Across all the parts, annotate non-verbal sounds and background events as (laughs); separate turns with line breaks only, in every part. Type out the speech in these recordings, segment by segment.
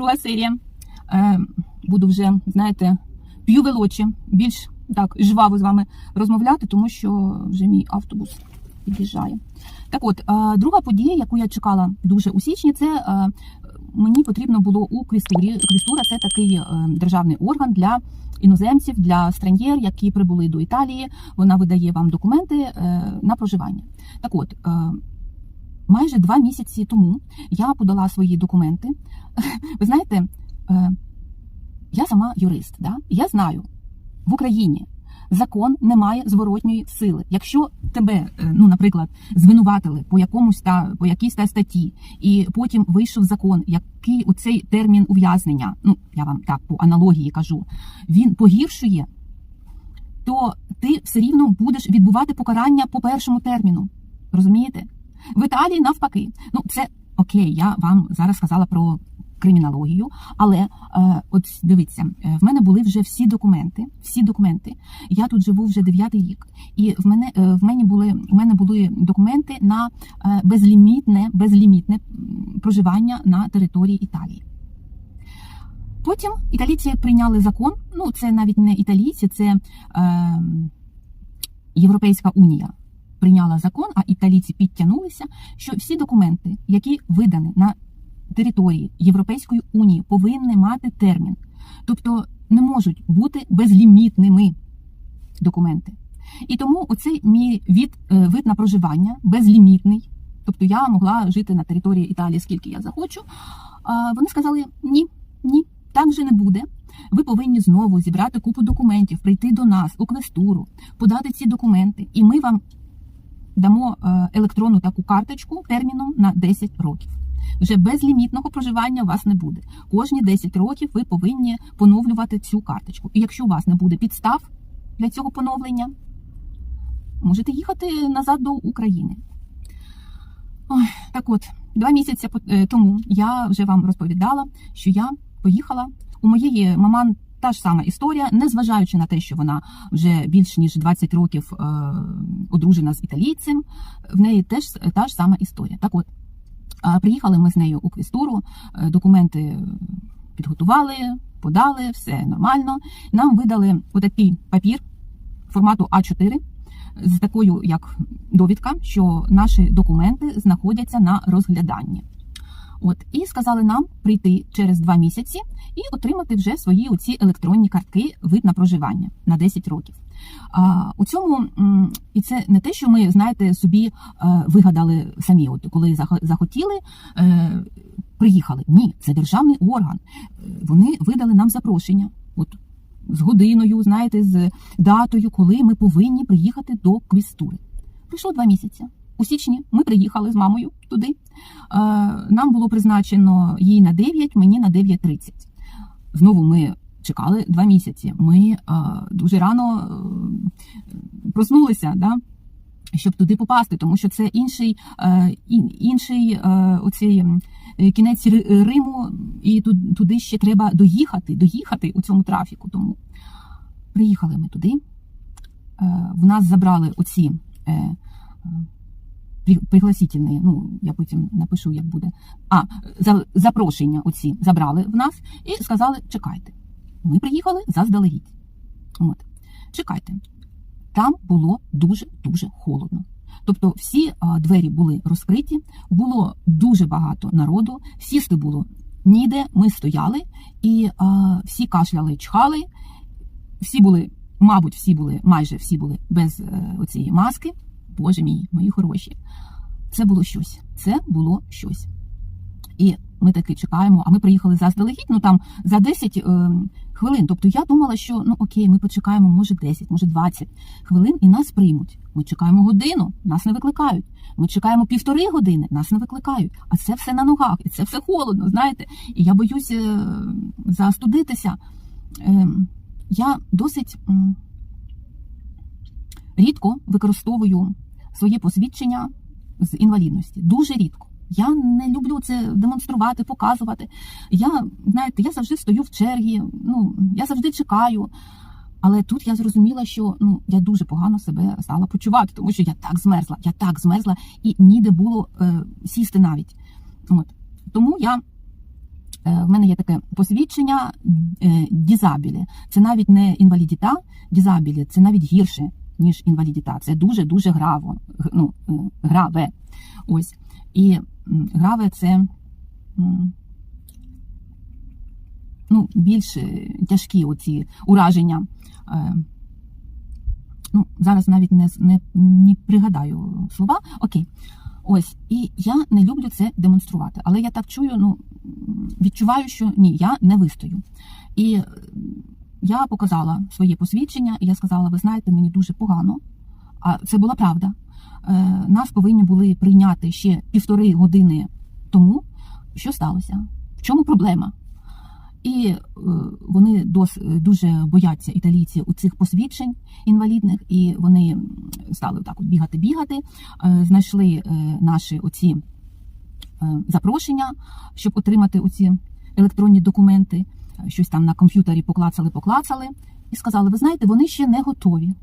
друга серія. Е, буду вже, знаєте, п'ю велочі, більш так жваво з вами розмовляти, тому що вже мій автобус під'їжджає. Так от, е, друга подія, яку я чекала дуже у січні, це е, мені потрібно було у квістурі. Квістура це такий державний орган для іноземців, для стран'єр, які прибули до Італії. Вона видає вам документи на проживання. Так от, майже два місяці тому я подала свої документи. (laughs) Ви знаєте, е, я сама юрист, да? я знаю, в Україні закон не має зворотньої сили. Якщо тебе, е, ну, наприклад, звинуватили по якомусь та по якійсь та статті, і потім вийшов закон, який у цей термін ув'язнення, ну я вам так по аналогії кажу, він погіршує, то ти все рівно будеш відбувати покарання по першому терміну. Розумієте? В Італії навпаки. Ну, це окей, я вам зараз сказала про кримінологію, але е, от дивіться, е, в мене були вже всі документи. Всі документи. Я тут живу вже дев'ятий рік, і в мене е, в мене були в мене були документи на е, безлімітне, безлімітне проживання на території Італії. Потім італійці прийняли закон. Ну, це навіть не італійці, це е, Європейська унія прийняла закон, а італійці підтягнулися, що всі документи, які видані на території Європейської унії, повинні мати термін. Тобто не можуть бути безлімітними документи. І тому оцей мій від, е, вид на проживання безлімітний. Тобто я могла жити на території Італії скільки я захочу. Вони сказали: ні, ні, так вже не буде. Ви повинні знову зібрати купу документів, прийти до нас у квестуру, подати ці документи, і ми вам дамо е, електронну таку карточку терміном на 10 років. Вже безлімітного проживання у вас не буде. Кожні 10 років ви повинні поновлювати цю карточку. І якщо у вас не буде підстав для цього поновлення, можете їхати назад до України. Ой, так от, два місяці е, тому я вже вам розповідала, що я поїхала. У моєї маман та ж сама історія, незважаючи на те, що вона вже більш ніж 20 років е, одружена з італійцем, в неї теж та ж сама історія. Так от, приїхали ми з нею у квістуру, е, документи підготували, подали, все нормально. Нам видали отакий папір формату А4 з такою як довідка, що наші документи знаходяться на розгляданні. От і сказали нам прийти через два місяці і отримати вже свої оці електронні картки вид на проживання на 10 років. А у цьому і це не те, що ми знаєте собі е, вигадали самі, от коли захо- захотіли. Е, Приїхали. Ні, це державний орган. Е, Вони видали нам запрошення. От з годиною, знаєте, з датою, коли ми повинні приїхати до квістури. Прийшло два місяці. У січні ми приїхали з мамою туди. Е, Нам було призначено їй на 9, мені на 9.30. Знову ми чекали два місяці. Ми е, дуже рано е, проснулися, да? щоб туди попасти, тому що це інший, інший оцей кінець Риму, і туди ще треба доїхати, доїхати у цьому трафіку. Тому приїхали ми туди. В нас забрали оці. Пригласительні, ну я потім напишу, як буде. А за запрошення оці забрали в нас і сказали: чекайте. Ми приїхали заздалегідь. От, чекайте. Там було дуже дуже холодно. Тобто всі а, двері були розкриті, було дуже багато народу, сісти було ніде. Ми стояли і а, всі кашляли, чхали. Всі були, мабуть, всі були, майже всі були без е, оцієї маски. Боже мій, мої хороші. Це було щось. Це було щось. І ми таки чекаємо. А ми приїхали заздалегідь, ну там за 10 е, хвилин. Тобто я думала, що ну окей, ми почекаємо, може 10, може 20 хвилин, і нас приймуть. Ми чекаємо годину, нас не викликають. Ми чекаємо півтори години, нас не викликають. А це все на ногах, і це все холодно, знаєте. І я боюсь е, застудитися. Е, я досить м, рідко використовую своє посвідчення з інвалідності. Дуже рідко. Я не люблю це демонструвати, показувати. Я, знаєте, я завжди стою в чергі, ну я завжди чекаю. Але тут я зрозуміла, що ну я дуже погано себе стала почувати, тому що я так змерзла, я так змерзла і ніде було е, сісти навіть. От тому я Е, В мене є таке посвідчення е, дізабілі. Це навіть не інвалідіта, дізабілі, це навіть гірше, ніж інвалідіта. Це дуже дуже граво. Ну, е, граве. Ось. І граве це ну, більш е, тяжкі оці ураження. Е, Ну, зараз навіть не, не, не пригадаю слова. Окей. Ось, і я не люблю це демонструвати. Але я так чую, ну відчуваю, що ні, я не вистою. І я показала своє посвідчення, і я сказала: ви знаєте, мені дуже погано. А це була правда. Е, Нас повинні були прийняти ще півтори години тому. Що сталося? В чому проблема? І е, вони дуже бояться італійці у цих посвідчень інвалідних, і вони стали так от бігати, бігати, е, знайшли наші оці запрошення, щоб отримати оці електронні документи, щось там на комп'ютері поклацали, поклацали, і сказали: ви знаєте, вони ще не готові.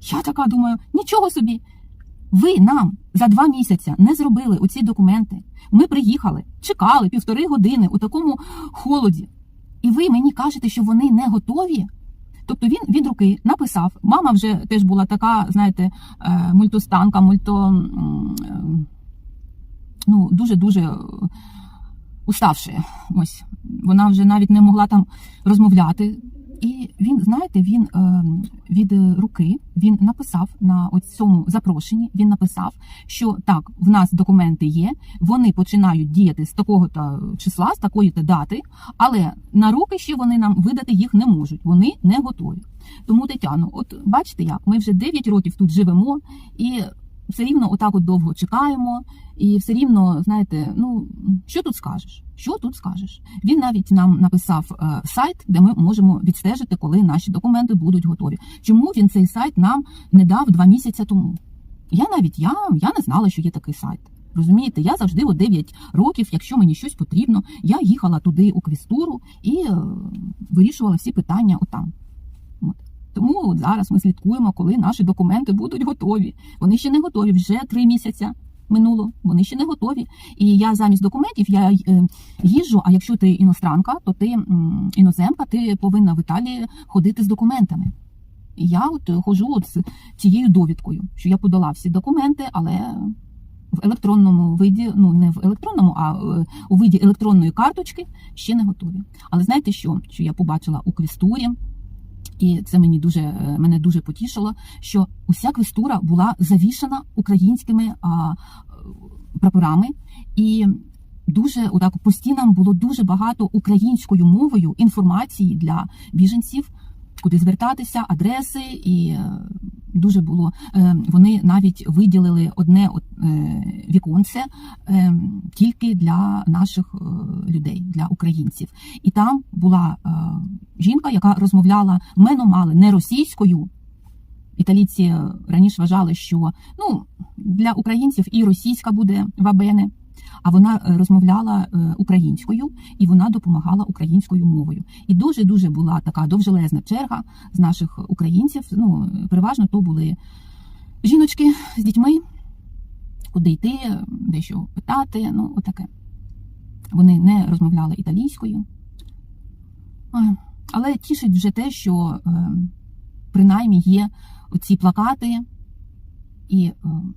Я така думаю, нічого собі. Ви нам за два місяці не зробили оці документи. Ми приїхали, чекали півтори години у такому холоді. І ви мені кажете, що вони не готові. Тобто він від руки написав. Мама вже теж була така, знаєте, е, мультостанка, мульто е, ну, дуже-дуже уставши. Ось вона вже навіть не могла там розмовляти. І він, знаєте, він е, від руки він написав на цьому запрошенні. Він написав, що так, в нас документи є, вони починають діяти з такого то числа, з такої то дати, але на руки ще вони нам видати їх не можуть. Вони не готові. Тому, Тетяно, от бачите, як ми вже 9 років тут живемо і. Все рівно отак от довго чекаємо, і все рівно, знаєте, ну що тут скажеш? Що тут скажеш? Він навіть нам написав е, сайт, де ми можемо відстежити, коли наші документи будуть готові. Чому він цей сайт нам не дав два місяці тому? Я навіть я, я не знала, що є такий сайт. Розумієте, я завжди о 9 років, якщо мені щось потрібно, я їхала туди у квістуру і е, вирішувала всі питання отам. От. Тому от зараз ми слідкуємо, коли наші документи будуть готові. Вони ще не готові, вже три місяці минуло. Вони ще не готові. І я замість документів я е, їжджу. А якщо ти іностранка, то ти іноземка, ти повинна в Італії ходити з документами. І я от ходжу от з цією довідкою, що я подала всі документи, але в електронному виді, ну не в електронному, а е, у виді електронної карточки ще не готові. Але знаєте що? Що я побачила у квістурі? І це мені дуже е, мене дуже потішило, що уся квестура була завішана українськими а, прапорами, і дуже отак по стінам було дуже багато українською мовою інформації для біженців, куди звертатися, адреси, і е, дуже було. е, Вони навіть виділили одне е, віконце е, тільки для наших людей, для українців. І там була жінка, яка розмовляла меномали не російською. Італійці раніше вважали, що ну для українців і російська буде вабене, а вона е, розмовляла е, українською і вона допомагала українською мовою. І дуже дуже була така довжелезна черга з наших українців. Ну переважно то були жіночки з дітьми, куди йти, дещо питати. Ну, отаке. Вони не розмовляли італійською. Але тішить вже те, що е, принаймні є оці плакати, і е,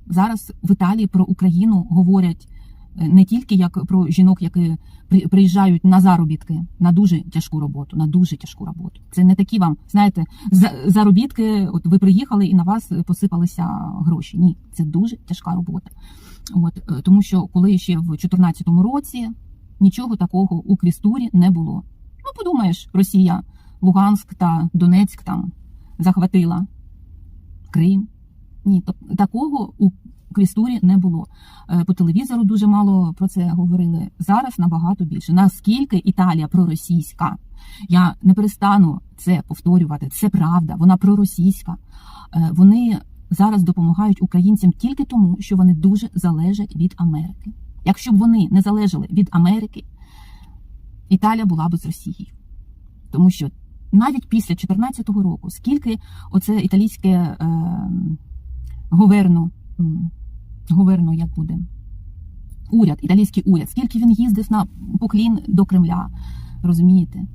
зараз в Італії про Україну говорять е, не тільки як про жінок, які при- приїжджають на заробітки, на дуже тяжку роботу, на дуже тяжку роботу. Це не такі вам, знаєте, за- заробітки. От ви приїхали і на вас посипалися гроші. Ні, це дуже тяжка робота. От е, тому, що коли ще в 2014 році нічого такого у квістурі не було. Ну, подумаєш, Росія, Луганськ та Донецьк там захватила Крим. Ні, такого у квістурі не було. Е, По телевізору дуже мало про це говорили. Зараз набагато більше. Наскільки Італія проросійська? Я не перестану це повторювати. Це правда, вона проросійська. Е, Вони зараз допомагають українцям тільки тому, що вони дуже залежать від Америки. Якщо б вони не залежали від Америки, Італія була б з Росією. Тому що навіть після 2014 року, скільки оце італійське е, говерно, м, говерно як буде, уряд, італійський уряд, скільки він їздив на поклін до Кремля. Розумієте?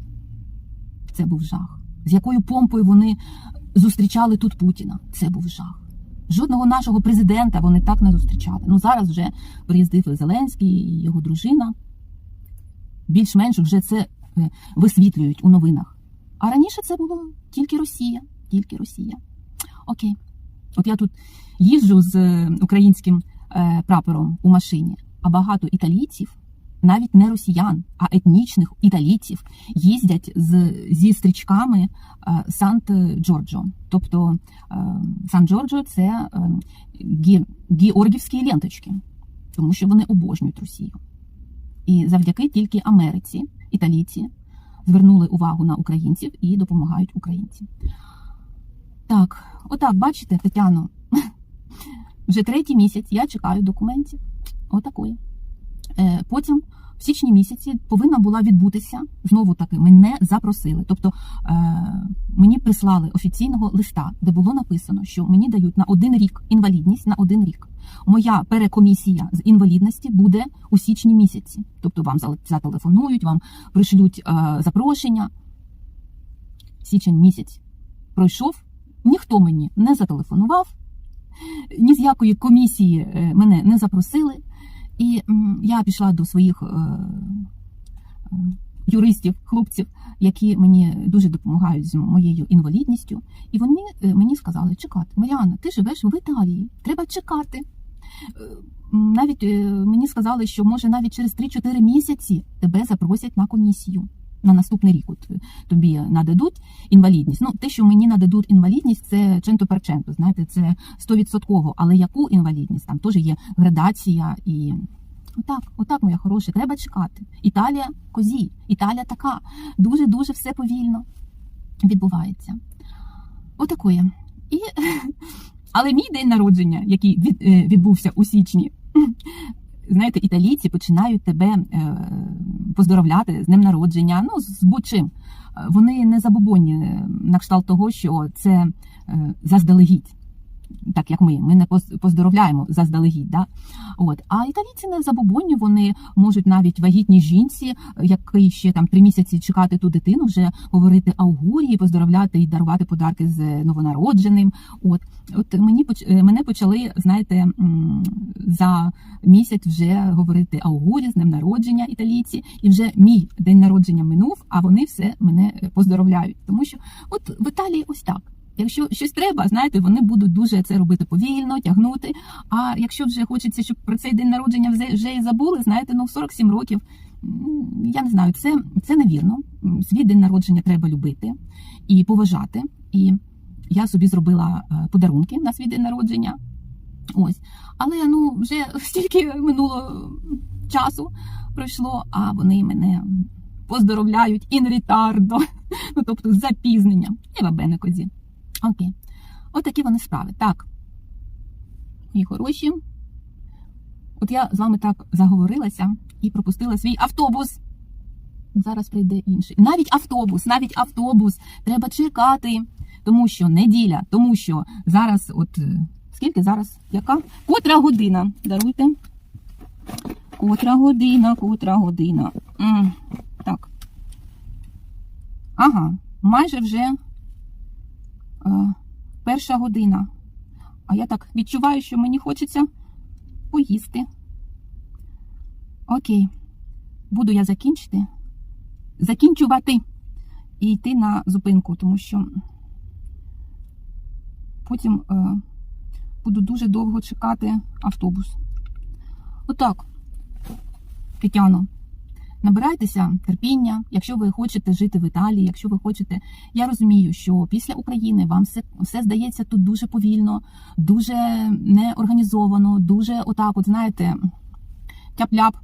Це був жах. З якою помпою вони зустрічали тут Путіна. Це був жах. Жодного нашого президента вони так не зустрічали. Ну зараз вже приїздив Зеленський і його дружина. Більш-менш вже це е, висвітлюють у новинах. А раніше це було тільки Росія, тільки Росія. Окей. От я тут їжджу з е, українським е, прапором у машині, а багато італійців, навіть не росіян, а етнічних італійців, їздять з, зі стрічками е, Сант-Джорджо. Тобто е, Сан-Джорджо це гі, георгівські ленточки, тому що вони обожнюють Росію. І завдяки тільки Америці італійці звернули увагу на українців і допомагають українцям. Так, отак, бачите, Тетяно, (laughs) вже третій місяць я чекаю документів. Отакої. Е, Потім в січні місяці повинна була відбутися знову таки мене запросили. Тобто е, мені прислали офіційного листа, де було написано, що мені дають на один рік інвалідність на один рік. Моя перекомісія з інвалідності буде у січні місяці. Тобто вам зателефонують, вам пришлють е, запрошення. Січень місяць пройшов, ніхто мені не зателефонував, ні з якої комісії е, мене не запросили. І я пішла до своїх е, е, юристів, хлопців, які мені дуже допомагають з моєю інвалідністю. І вони мені сказали: чекати, Маріана, ти живеш в Італії, треба чекати. Навіть мені сказали, що може навіть через 3-4 місяці тебе запросять на комісію. На наступний рік от е, тобі нададуть інвалідність. Ну, те, що мені нададуть інвалідність, це ченто перченто, знаєте, це 100%. Але яку інвалідність? Там теж є градація і. Отак, отак, моя хороша, треба чекати. Італія козі, Італія така. Дуже-дуже все повільно відбувається. Отакоє. І... (laughs) Але мій день народження, який е, відбувся у січні, знаєте, італійці починають тебе е, поздоровляти з днем народження, ну, з будь-чим. Е, Вони не забобонні е, на кшталт того, що це заздалегідь. Так як ми, ми не поз- поздоровляємо заздалегідь. Да? От. А італійці не забобонні, вони можуть навіть вагітній жінці, який ще там три місяці чекати ту дитину, вже говорити аугурії, поздоровляти і дарувати подарки з новонародженим. От, от мені е, мене почали, знаєте, за місяць вже говорити аугурі з днем народження італійці, і вже мій день народження минув, а вони все мене е, поздоровляють. Тому що от в Італії ось так. Якщо щось треба, знаєте, вони будуть дуже це робити повільно, тягнути. А якщо вже хочеться, щоб про цей день народження вже, і забули, знаєте, ну в 47 років, я не знаю, це, це невірно. Свій день народження треба любити і поважати. І я собі зробила е, подарунки на свій день народження. Ось. Але ну вже (laughs) стільки минуло часу пройшло, а вони мене поздоровляють ін рітардо, (laughs) ну тобто з запізненням. І вабене козі. Окей. Отакі вони справи. Так. Мої хороші. От я з вами так заговорилася і пропустила свій автобус. Зараз прийде інший. Навіть автобус, навіть автобус треба чекати, тому що неділя, тому що зараз, от е, скільки зараз? Яка? Котра година? Даруйте. Котра година, котра година. М, так. Ага, майже вже перша година. А я так відчуваю, що мені хочеться поїсти. Окей. Буду я закінчити. Закінчувати і йти на зупинку, тому що потім е, буду дуже довго чекати автобус. Отак, Тетяно, набирайтеся терпіння, якщо ви хочете жити в Італії, якщо ви хочете. Я розумію, що після України вам все, все здається тут дуже повільно, дуже неорганізовано, дуже отак, от знаєте, тяп-ляп,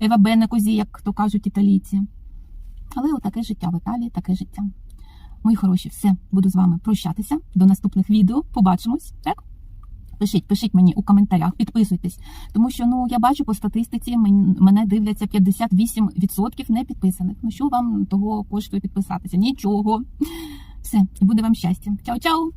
ева бене козі, як то кажуть італійці. Але отаке життя в Італії, таке життя. Мої хороші, все, буду з вами прощатися. До наступних відео. Побачимось, так? Пишіть, пишіть мені у коментарях, підписуйтесь. Тому що ну я бачу по статистиці, мене дивляться 58% не підписаних. Ну що вам того коштує підписатися? Нічого. Все, буде вам щастя. Чао-чао!